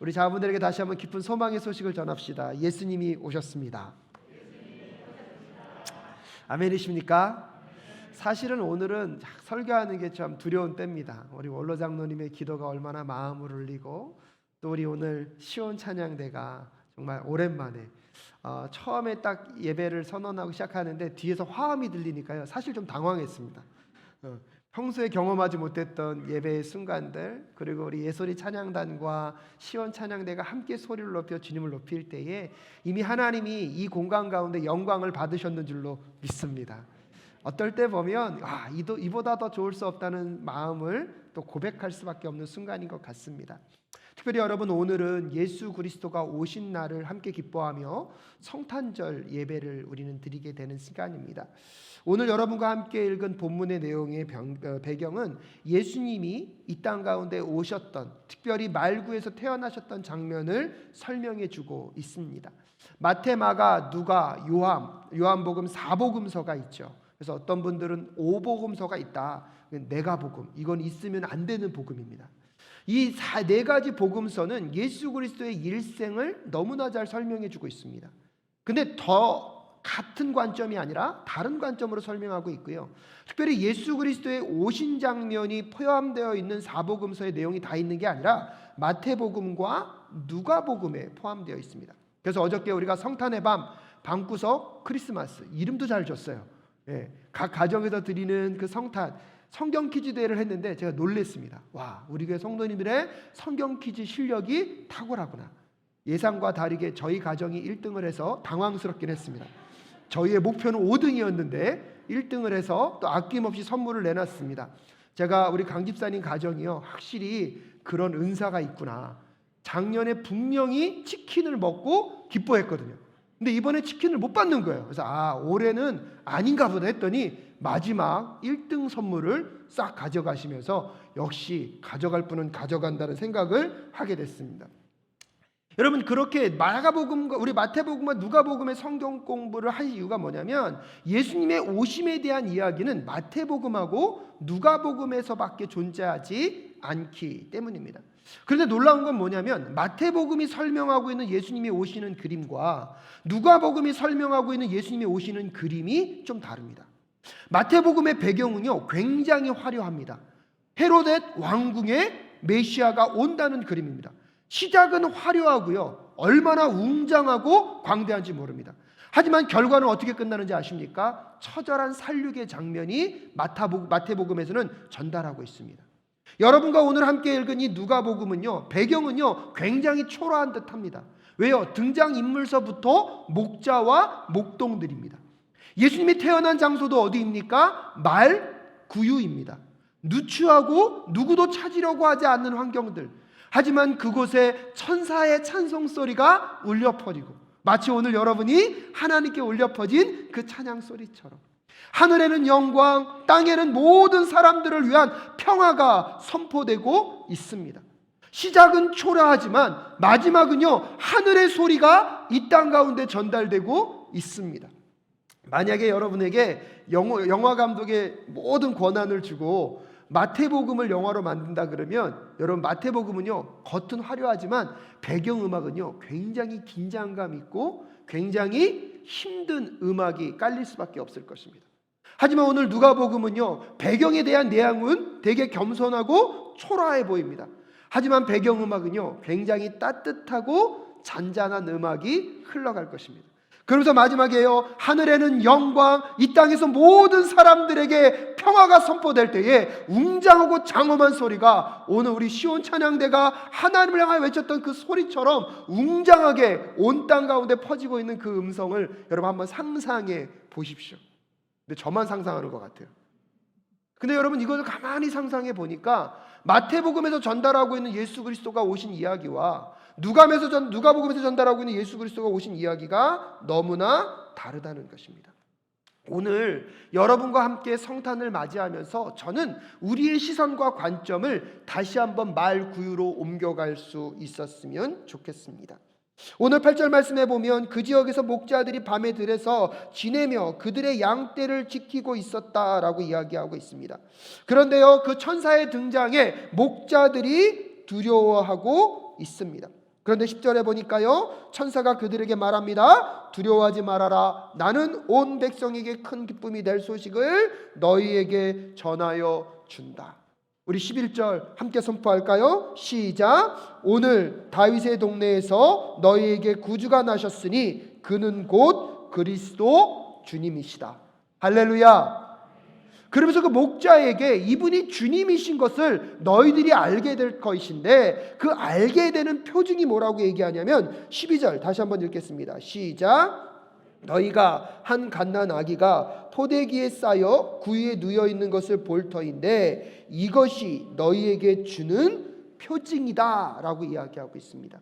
우리 자분들에게 다시 한번 깊은 소망의 소식을 전합시다. 예수님이 오셨습니다. 아멘이십니까? 사실은 오늘은 설교하는 게 참 두려운 때입니다. 우리 원로 장로님의 기도가 얼마나 마음을 울리고 또 우리 오늘 시온 찬양대가 정말 오랜만에 어, 처음에 딱 예배를 선언하고 시작하는데 뒤에서 화음이 들리니까요. 사실 좀 당황했습니다. 어, 평소에 경험하지 못했던 예배의 순간들 그리고 우리 예소리 찬양단과 시원 찬양대가 함께 소리를 높여 주님을 높일 때에 이미 하나님이 이 공간 가운데 영광을 받으셨는 줄로 믿습니다. 어떨 때 보면 아, 이도 이보다 더 좋을 수 없다는 마음을 또 고백할 수밖에 없는 순간인 것 같습니다. 특별히 여러분 오늘은 예수 그리스도가 오신 날을 함께 기뻐하며 성탄절 예배를 우리는 드리게 되는 시간입니다. 오늘 여러분과 함께 읽은 본문의 내용의 병, 어, 배경은 예수님이 이 땅 가운데 오셨던 특별히 말구에서 태어나셨던 장면을 설명해 주고 있습니다. 마태, 마가, 누가, 요한, 요한복음 사복음서가 있죠. 그래서 어떤 분들은 오복음서가 있다. 내가 복음. 이건 있으면 안 되는 복음입니다. 이 네 가지 복음서는 예수 그리스도의 일생을 너무나 잘 설명해 주고 있습니다. 근데 더 같은 관점이 아니라 다른 관점으로 설명하고 있고요. 특별히 예수 그리스도의 오신 장면이 포함되어 있는 사복음서의 내용이 다 있는 게 아니라 마태복음과 누가복음에 포함되어 있습니다. 그래서 어저께 우리가 성탄의 밤 방구석 크리스마스 이름도 잘 줬어요. 예, 각 가정에서 드리는 그 성탄 성경 퀴즈 대회를 했는데 제가 놀랬습니다. 와, 우리 교회 성도님들의 성경 퀴즈 실력이 탁월하구나. 예상과 다르게 저희 가정이 1등을 해서 당황스럽긴 했습니다. 저희의 목표는 5등이었는데 1등을 해서 또 아낌없이 선물을 내놨습니다. 제가 우리 강 집사님 가정이요. 확실히 그런 은사가 있구나. 작년에 분명히 치킨을 먹고 기뻐했거든요. 근데 이번에 치킨을 못 받는 거예요. 그래서 아, 올해는 아닌가 보다 했더니 마지막 1등 선물을 싹 가져가시면서 역시 가져갈 분은 가져간다는 생각을 하게 됐습니다. 여러분 그렇게 마가복음과 우리 마태복음과 누가복음의 성경 공부를 할 이유가 뭐냐면 예수님의 오심에 대한 이야기는 마태복음하고 누가복음에서밖에 존재하지 않기 때문입니다. 그런데 놀라운 건 뭐냐면 마태복음이 설명하고 있는 예수님이 오시는 그림과 누가복음이 설명하고 있는 예수님이 오시는 그림이 좀 다릅니다. 마태복음의 배경은요 굉장히 화려합니다. 헤로데 왕궁에 메시아가 온다는 그림입니다. 시작은 화려하고요. 얼마나 웅장하고 광대한지 모릅니다. 하지만 결과는 어떻게 끝나는지 아십니까? 처절한 살육의 장면이 마태복음에서는 전달하고 있습니다. 여러분과 오늘 함께 읽은 이 누가복음은요. 배경은요. 굉장히 초라한 듯합니다. 왜요? 등장 인물서부터 목자와 목동들입니다. 예수님이 태어난 장소도 어디입니까? 말 구유입니다. 누추하고 누구도 찾으려고 하지 않는 환경들. 하지만 그곳에 천사의 찬송 소리가 울려 퍼지고 마치 오늘 여러분이 하나님께 울려 퍼진 그 찬양 소리처럼 하늘에는 영광, 땅에는 모든 사람들을 위한 평화가 선포되고 있습니다. 시작은 초라하지만 마지막은요, 하늘의 소리가 이 땅 가운데 전달되고 있습니다. 만약에 여러분에게 영화, 영화 감독의 모든 권한을 주고 마태복음을 영화로 만든다 그러면 여러분 마태복음은요 겉은 화려하지만 배경 음악은요 굉장히 긴장감 있고 굉장히 힘든 음악이 깔릴 수밖에 없을 것입니다. 하지만 오늘 누가복음은요 배경에 대한 내용은 되게 겸손하고 초라해 보입니다. 하지만 배경 음악은요 굉장히 따뜻하고 잔잔한 음악이 흘러갈 것입니다. 그러면서 마지막에요. 하늘에는 영광, 이 땅에서 모든 사람들에게 평화가 선포될 때에 웅장하고 장엄한 소리가 오늘 우리 시온 찬양대가 하나님을 향하여 외쳤던 그 소리처럼 웅장하게 온 땅 가운데 퍼지고 있는 그 음성을 여러분 한번 상상해 보십시오. 근데 저만 상상하는 것 같아요. 근데 여러분 이것을 가만히 상상해 보니까 마태복음에서 전달하고 있는 예수 그리스도가 오신 이야기와 누가에서 전 누가복음에서 전달하고 있는 예수 그리스도가 오신 이야기가 너무나 다르다는 것입니다. 오늘 여러분과 함께 성탄을 맞이하면서 저는 우리의 시선과 관점을 다시 한번 말 구유로 옮겨갈 수 있었으면 좋겠습니다. 오늘 8절 말씀해 보면 그 지역에서 목자들이 밤에 들에서 지내며 그들의 양떼를 지키고 있었다라고 이야기하고 있습니다. 그런데요, 그 천사의 등장에 목자들이 두려워하고 있습니다. 그런데 10절에 보니까요. 천사가 그들에게 말합니다. 두려워하지 말아라. 나는 온 백성에게 큰 기쁨이 될 소식을 너희에게 전하여 준다. 우리 11절 함께 선포할까요? 시작. 오늘 다윗의 동네에서 너희에게 구주가 나셨으니 그는 곧 그리스도 주님이시다. 할렐루야. 그러면서 그 목자에게 이분이 주님이신 것을 너희들이 알게 될 것인데 그 알게 되는 표징이 뭐라고 얘기하냐면 12절 다시 한번 읽겠습니다. 시작. 너희가 한 갓난 아기가 포대기에 쌓여 구유에 누여 있는 것을 볼 터인데 이것이 너희에게 주는 표징이다라고 이야기하고 있습니다.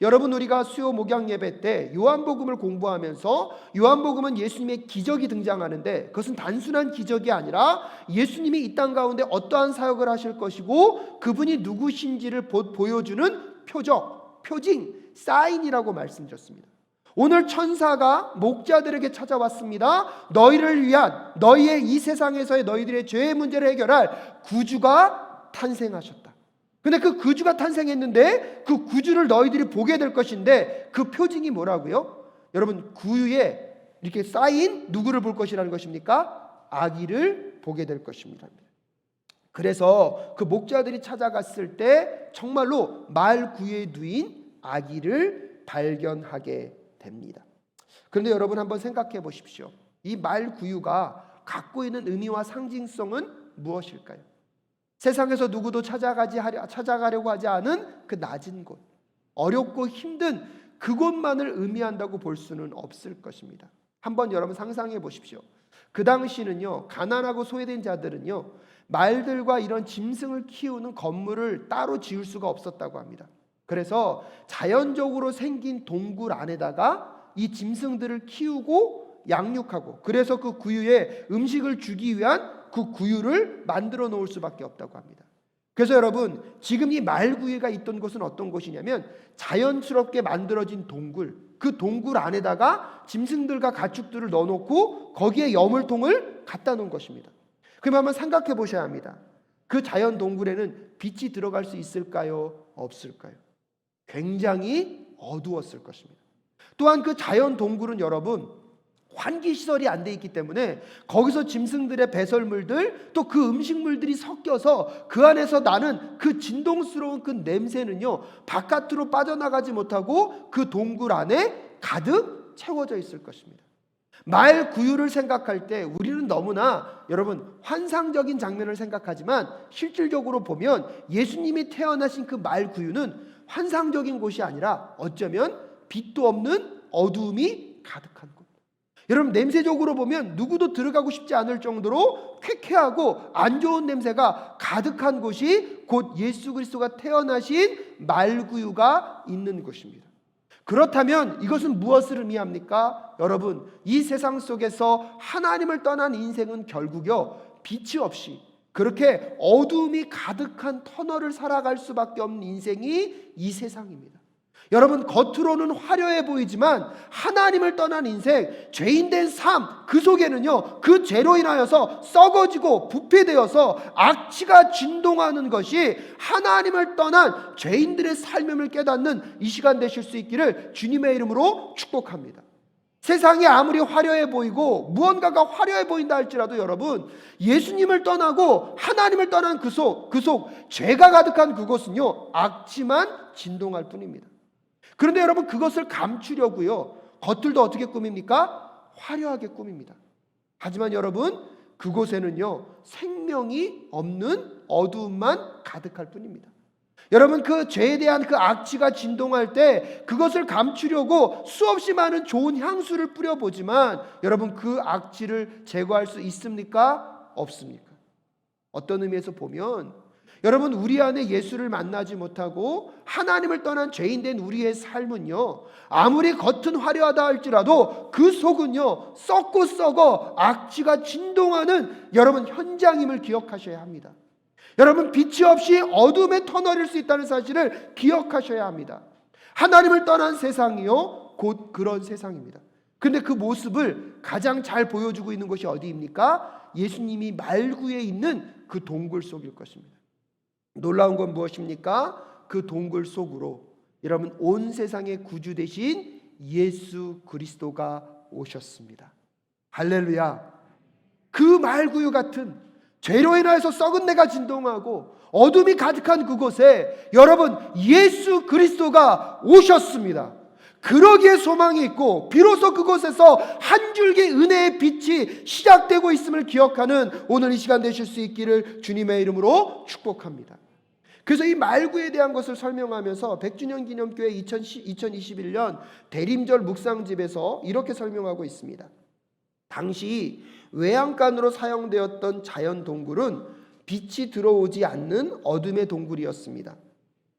여러분 우리가 수요 목양 예배 때 요한복음을 공부하면서 요한복음은 예수님의 기적이 등장하는데 그것은 단순한 기적이 아니라 예수님이 이 땅 가운데 어떠한 사역을 하실 것이고 그분이 누구신지를 보- 보여주는 표적, 표징, 사인이라고 말씀드렸습니다. 오늘 천사가 목자들에게 찾아왔습니다. 너희를 위한 너희의 이 세상에서의 너희들의 죄의 문제를 해결할 구주가 탄생하셨다. 근데 그 구주가 탄생했는데 그 구주를 너희들이 보게 될 것인데 그 표징이 뭐라고요? 여러분 구유에 이렇게 쌓인 누구를 볼 것이라는 것입니까? 아기를 보게 될 것입니다. 그래서 그 목자들이 찾아갔을 때 정말로 말 구유에 누인 아기를 발견하게 됩니다. 그런데 여러분 한번 생각해 보십시오. 이 말 구유가 갖고 있는 의미와 상징성은 무엇일까요? 세상에서 누구도 찾아가지 하려, 찾아가려고 하지 않은 그 낮은 곳, 어렵고 힘든 그곳만을 의미한다고 볼 수는 없을 것입니다. 한번 여러분 상상해 보십시오. 그 당시는요, 가난하고 소외된 자들은요, 말들과 이런 짐승을 키우는 건물을 따로 지을 수가 없었다고 합니다. 그래서 자연적으로 생긴 동굴 안에다가 이 짐승들을 키우고 양육하고 그래서 그 구유에 음식을 주기 위한 그 구유를 만들어 놓을 수밖에 없다고 합니다. 그래서 여러분 지금 이 말구유가 있던 곳은 어떤 곳이냐면 자연스럽게 만들어진 동굴 그 동굴 안에다가 짐승들과 가축들을 넣어놓고 거기에 여물통을 갖다 놓은 것입니다. 그럼 한번 생각해 보셔야 합니다. 그 자연 동굴에는 빛이 들어갈 수 있을까요? 없을까요? 굉장히 어두웠을 것입니다. 또한 그 자연 동굴은 여러분 환기 시설이 안 돼 있기 때문에 거기서 짐승들의 배설물들 또 그 음식물들이 섞여서 그 안에서 나는 그 진동스러운 그 냄새는요 바깥으로 빠져나가지 못하고 그 동굴 안에 가득 채워져 있을 것입니다. 말 구유를 생각할 때 우리는 너무나 여러분 환상적인 장면을 생각하지만 실질적으로 보면 예수님이 태어나신 그 말 구유는 환상적인 곳이 아니라 어쩌면 빛도 없는 어두움이 가득한 곳. 여러분 냄새적으로 보면 누구도 들어가고 싶지 않을 정도로 쾌쾌하고 안 좋은 냄새가 가득한 곳이 곧 예수 그리스도가 태어나신 말구유가 있는 곳입니다. 그렇다면 이것은 무엇을 의미합니까? 여러분, 이 세상 속에서 하나님을 떠난 인생은 결국요, 빛이 없이 그렇게 어두움이 가득한 터널을 살아갈 수밖에 없는 인생이 이 세상입니다. 여러분, 겉으로는 화려해 보이지만 하나님을 떠난 인생, 죄인된 삶, 그 속에는요, 그 죄로 인하여서 썩어지고 부패되어서 악취가 진동하는 것이 하나님을 떠난 죄인들의 삶임을 깨닫는 이 시간 되실 수 있기를 주님의 이름으로 축복합니다. 세상이 아무리 화려해 보이고 무언가가 화려해 보인다 할지라도 여러분 예수님을 떠나고 하나님을 떠난 그 속, 그속 죄가 가득한 그곳은요 악취만 진동할 뿐입니다. 그런데 여러분 그것을 감추려고요 겉들도 어떻게 꾸밉니까? 화려하게 꾸밉니다. 하지만 여러분 그곳에는요 생명이 없는 어두움만 가득할 뿐입니다. 여러분 그 죄에 대한 그 악취가 진동할 때 그것을 감추려고 수없이 많은 좋은 향수를 뿌려보지만 여러분 그 악취를 제거할 수 있습니까? 없습니까? 어떤 의미에서 보면 여러분 우리 안에 예수를 만나지 못하고 하나님을 떠난 죄인된 우리의 삶은요 아무리 겉은 화려하다 할지라도 그 속은요 썩고 썩어 악취가 진동하는 여러분 현장임을 기억하셔야 합니다. 여러분 빛이 없이 어둠의 터널일 수 있다는 사실을 기억하셔야 합니다. 하나님을 떠난 세상이요 곧 그런 세상입니다. 근데 그 모습을 가장 잘 보여주고 있는 곳이 어디입니까? 예수님이 말구에 있는 그 동굴 속일 것입니다. 놀라운 건 무엇입니까? 그 동굴 속으로 여러분 온 세상의 구주 대신 예수 그리스도가 오셨습니다. 할렐루야. 그 말구유 같은 죄로 인하여서 썩은 내가 진동하고 어둠이 가득한 그곳에 여러분 예수 그리스도가 오셨습니다. 그러기에 소망이 있고 비로소 그곳에서 한 줄기 은혜의 빛이 시작되고 있음을 기억하는 오늘 이 시간 되실 수 있기를 주님의 이름으로 축복합니다. 그래서 이 말구에 대한 것을 설명하면서 100주년 기념교회 2021년 대림절 묵상집에서 이렇게 설명하고 있습니다. 당시 외양간으로 사용되었던 자연 동굴은 빛이 들어오지 않는 어둠의 동굴이었습니다.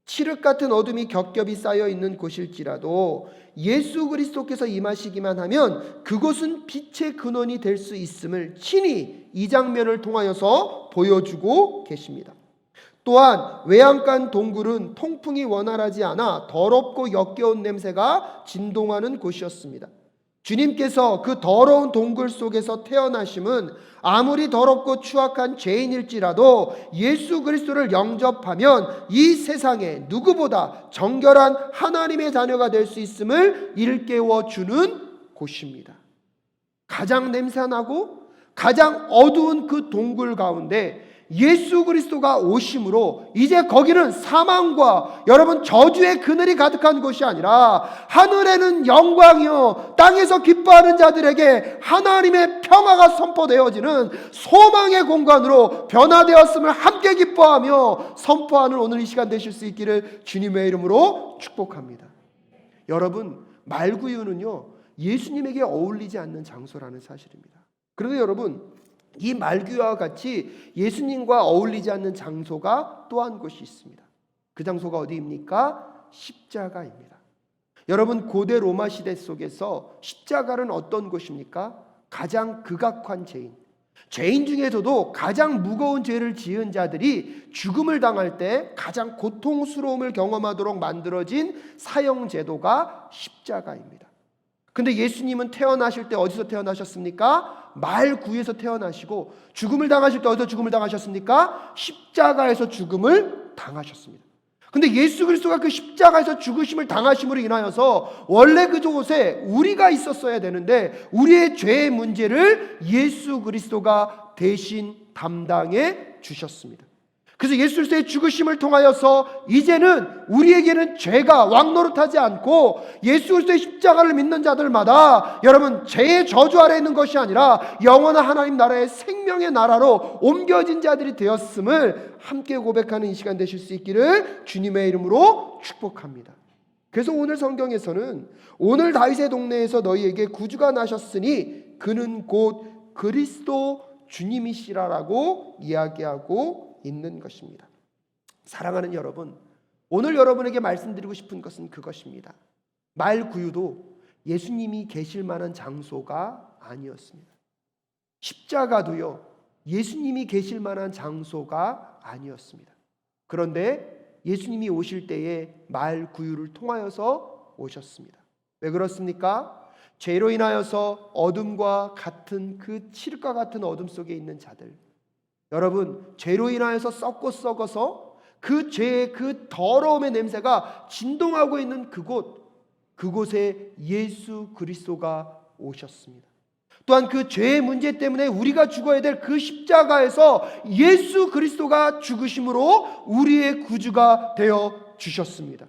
칠흑 같은 어둠이 겹겹이 쌓여 있는 곳일지라도 예수 그리스도께서 임하시기만 하면 그곳은 빛의 근원이 될 수 있음을 친히 이 장면을 통하여서 보여주고 계십니다. 또한 외양간 동굴은 통풍이 원활하지 않아 더럽고 역겨운 냄새가 진동하는 곳이었습니다. 주님께서 그 더러운 동굴 속에서 태어나심은 아무리 더럽고 추악한 죄인일지라도 예수 그리스도를 영접하면 이 세상에 누구보다 정결한 하나님의 자녀가 될 수 있음을 일깨워 주는 곳입니다. 가장 냄새나고 가장 어두운 그 동굴 가운데 예수 그리스도가 오심으로 이제 거기는 사망과 여러분 저주의 그늘이 가득한 곳이 아니라 하늘에는 영광이요 땅에서 기뻐하는 자들에게 하나님의 평화가 선포되어지는 소망의 공간으로 변화되었음을 함께 기뻐하며 선포하는 오늘 이 시간 되실 수 있기를 주님의 이름으로 축복합니다. 여러분 말구유는요 예수님에게 어울리지 않는 장소라는 사실입니다. 그런데 여러분 이 말귀와 같이 예수님과 어울리지 않는 장소가 또한 곳이 있습니다. 그 장소가 어디입니까? 십자가입니다. 여러분 고대 로마 시대 속에서 십자가는 어떤 곳입니까? 가장 극악한 죄인. 죄인 중에서도 가장 무거운 죄를 지은 자들이 죽음을 당할 때 가장 고통스러움을 경험하도록 만들어진 사형 제도가 십자가입니다. 근데 예수님은 태어나실 때 어디서 태어나셨습니까? 말구에서 태어나시고 죽음을 당하실 때 어디서 죽음을 당하셨습니까? 십자가에서 죽음을 당하셨습니다. 근데 예수 그리스도가 그 십자가에서 죽으심을 당하심으로 인하여서 원래 그곳에 우리가 있었어야 되는데 우리의 죄의 문제를 예수 그리스도가 대신 담당해 주셨습니다. 그래서 예수 그리스도의 죽으심을 통하여서 이제는 우리에게는 죄가 왕노릇하지 않고 예수 그리스도의 십자가를 믿는 자들마다 여러분 죄의 저주 아래 있는 것이 아니라 영원한 하나님 나라의 생명의 나라로 옮겨진 자들이 되었음을 함께 고백하는 이 시간 되실 수 있기를 주님의 이름으로 축복합니다. 그래서 오늘 성경에서는 오늘 다윗의 동네에서 너희에게 구주가 나셨으니 그는 곧 그리스도 주님이시라라고 이야기하고 있는 것입니다. 사랑하는 여러분, 오늘 여러분에게 말씀드리고 싶은 것은 그것입니다. 말 구유도 예수님이 계실 만한 장소가 아니었습니다. 십자가도요, 예수님이 계실 만한 장소가 아니었습니다. 그런데 예수님이 오실 때에 말 구유를 통하여서 오셨습니다. 왜 그렇습니까? 죄로 인하여서 어둠과 같은 그 칠과 같은 어둠 속에 있는 자들, 여러분, 죄로 인하여서 썩고 썩어서 그 죄의 그 더러움의 냄새가 진동하고 있는 그곳, 그곳에 예수 그리스도가 오셨습니다. 또한 그 죄의 문제 때문에 우리가 죽어야 될 그 십자가에서 예수 그리스도가 죽으심으로 우리의 구주가 되어 주셨습니다.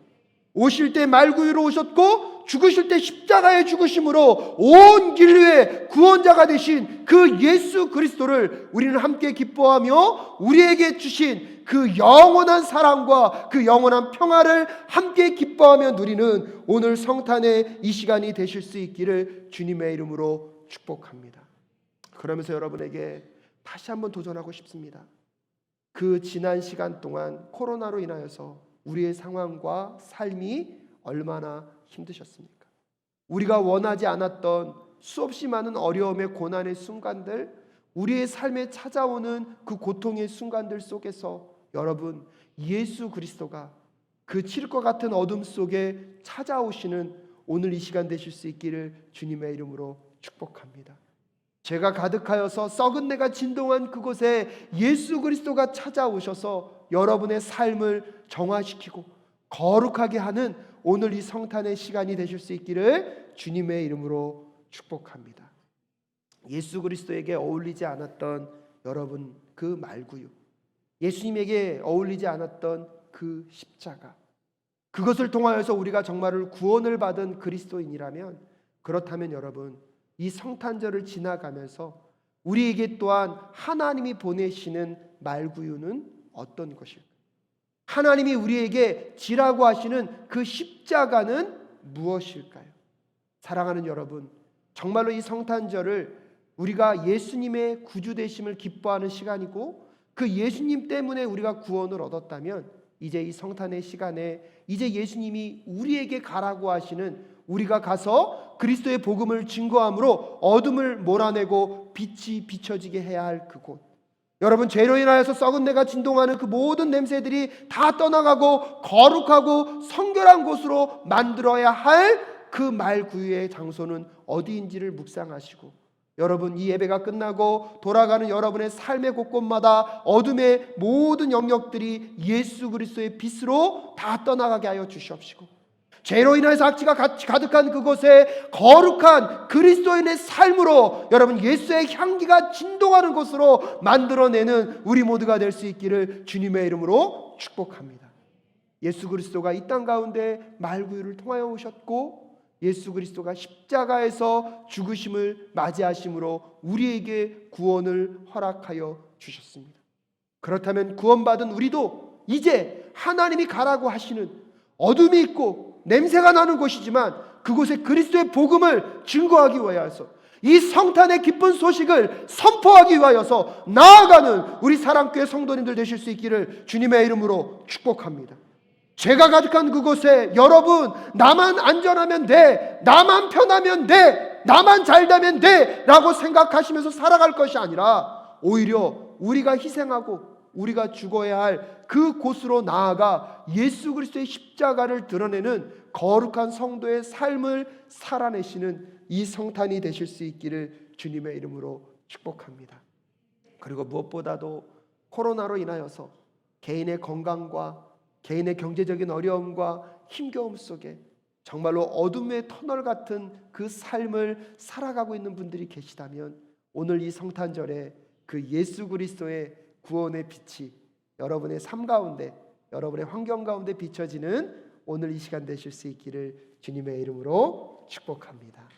오실 때 말구유로 오셨고 죽으실 때 십자가에 죽으심으로 온 인류의 구원자가 되신 그 예수 그리스도를 우리는 함께 기뻐하며 우리에게 주신 그 영원한 사랑과 그 영원한 평화를 함께 기뻐하며 누리는 오늘 성탄의 이 시간이 되실 수 있기를 주님의 이름으로 축복합니다. 그러면서 여러분에게 다시 한번 도전하고 싶습니다. 그 지난 시간 동안 코로나로 인하여서 우리의 상황과 삶이 얼마나 힘드셨습니까? 우리가 원하지 않았던 수없이 많은 어려움의 고난의 순간들, 우리의 삶에 찾아오는 그 고통의 순간들 속에서 여러분 예수 그리스도가 그 칠 것 같은 어둠 속에 찾아오시는 오늘 이 시간 되실 수 있기를 주님의 이름으로 축복합니다. 제가 가득하여서 썩은 내가 진동한 그곳에 예수 그리스도가 찾아오셔서 여러분의 삶을 정화시키고 거룩하게 하는 오늘 이 성탄의 시간이 되실 수 있기를 주님의 이름으로 축복합니다. 예수 그리스도에게 어울리지 않았던 여러분 그 말구유, 예수님에게 어울리지 않았던 그 십자가, 그것을 통하여서 우리가 정말 구원을 받은 그리스도인이라면 그렇다면 여러분 이 성탄절을 지나가면서 우리에게 또한 하나님이 보내시는 말구유는 어떤 것일까? 하나님이 우리에게 지라고 하시는 그 십자가는 무엇일까요? 사랑하는 여러분, 정말로 이 성탄절을 우리가 예수님의 구주 되심을 기뻐하는 시간이고 그 예수님 때문에 우리가 구원을 얻었다면 이제 이 성탄의 시간에 이제 예수님이 우리에게 가라고 하시는 우리가 가서 그리스도의 복음을 증거함으로 어둠을 몰아내고 빛이 비춰지게 해야 할 그곳. 여러분 죄로 인하여서 썩은 내가 진동하는 그 모든 냄새들이 다 떠나가고 거룩하고 성결한 곳으로 만들어야 할 그 말구유의 장소는 어디인지를 묵상하시고 여러분 이 예배가 끝나고 돌아가는 여러분의 삶의 곳곳마다 어둠의 모든 영역들이 예수 그리스도의 빛으로 다 떠나가게 하여 주시옵시고 죄로 인해서 악취가 가득한 그곳에 거룩한 그리스도인의 삶으로 여러분 예수의 향기가 진동하는 곳으로 만들어내는 우리 모두가 될 수 있기를 주님의 이름으로 축복합니다. 예수 그리스도가 이 땅 가운데 말구유를 통하여 오셨고 예수 그리스도가 십자가에서 죽으심을 맞이하심으로 우리에게 구원을 허락하여 주셨습니다. 그렇다면 구원받은 우리도 이제 하나님이 가라고 하시는 어둠이 있고 냄새가 나는 곳이지만 그곳에 그리스도의 복음을 증거하기 위하여서 이 성탄의 기쁜 소식을 선포하기 위하여서 나아가는 우리 사랑교회 성도님들 되실 수 있기를 주님의 이름으로 축복합니다. 죄가 가득한 그곳에 여러분 나만 안전하면 돼 나만 편하면 돼 나만 잘 되면 돼 라고 생각하시면서 살아갈 것이 아니라 오히려 우리가 희생하고 우리가 죽어야 할 그 곳으로 나아가 예수 그리스도의 십자가를 드러내는 거룩한 성도의 삶을 살아내시는 이 성탄이 되실 수 있기를 주님의 이름으로 축복합니다. 그리고 무엇보다도 코로나로 인하여서 개인의 건강과 개인의 경제적인 어려움과 힘겨움 속에 정말로 어둠의 터널 같은 그 삶을 살아가고 있는 분들이 계시다면 오늘 이 성탄절에 그 예수 그리스도의 구원의 빛이 여러분의 삶 가운데 여러분의 환경 가운데 비춰지는 오늘 이 시간 되실 수 있기를 주님의 이름으로 축복합니다.